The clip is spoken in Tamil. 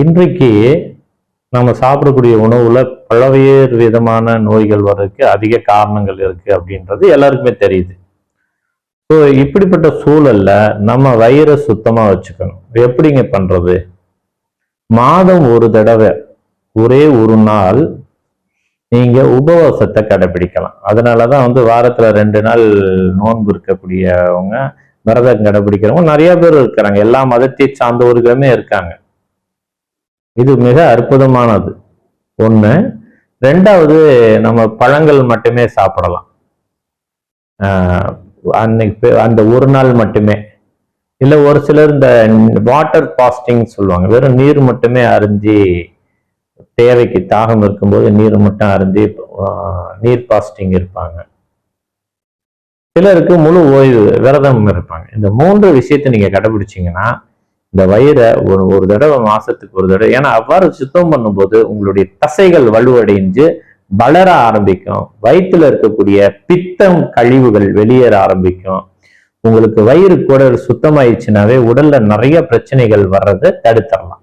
இன்றைக்கு நம்ம சாப்பிடக்கூடிய உணவுல பல்வேறு விதமான நோய்கள் வர்றதுக்கு அதிக காரணங்கள் இருக்கு அப்படின்றது எல்லாருக்குமே தெரியுது. ஸோ இப்படிப்பட்ட சூழல்ல நம்ம வயிறை சுத்தமா வச்சுக்கணும். எப்படிங்க பண்றது? மாதம் ஒரு தடவை ஒரே ஒரு நாள் நீங்க உபவாசத்தை கடைபிடிக்கலாம். அதனாலதான் வந்து வாரத்துல ரெண்டு நாள் நோன்பு இருக்கக்கூடியவங்க விரதம் கடைபிடிக்கிறவங்க நிறைய பேர் இருக்கிறாங்க. எல்லா மதத்தை சார்ந்தவர்களுமே இருக்காங்க. இது மிக அற்புதமானது. ஒண்ணு. ரெண்டாவது நம்ம பழங்கள் மட்டுமே சாப்பிடலாம். அன்னைக்கு அந்த ஒரு நாள் மட்டுமே. இல்லை ஒரு சிலர் இந்த வாட்டர் பாஸ்டிங் சொல்லுவாங்க. வெறும் நீர் மட்டுமே அரிஞ்சு தேவைக்கு தாகம் இருக்கும்போது நீர் மட்டும் அரிஞ்சு நீர் பாஸ்டிங் இருப்பாங்க. சிலருக்கு முழு ஓய்வு விரதம் இருப்பாங்க. இந்த மூன்று விஷயத்தை நீங்க கடைபிடிச்சிங்கன்னா இந்த வயிறை ஒரு ஒரு தடவை மாசத்துக்கு ஒரு தடவை ஏன்னா அவ்வாறு சுத்தம் பண்ணும்போது உங்களுடைய தசைகள் வலுவடைஞ்சு வளர ஆரம்பிக்கும். வயிற்றுல இருக்கக்கூடிய பித்தம் கழிவுகள் வெளியேற ஆரம்பிக்கும். உங்களுக்கு வயிறு கூட சுத்தமாயிடுச்சுனாவே உடல்ல நிறைய பிரச்சனைகள் வர்றதை தடுத்துடலாம்.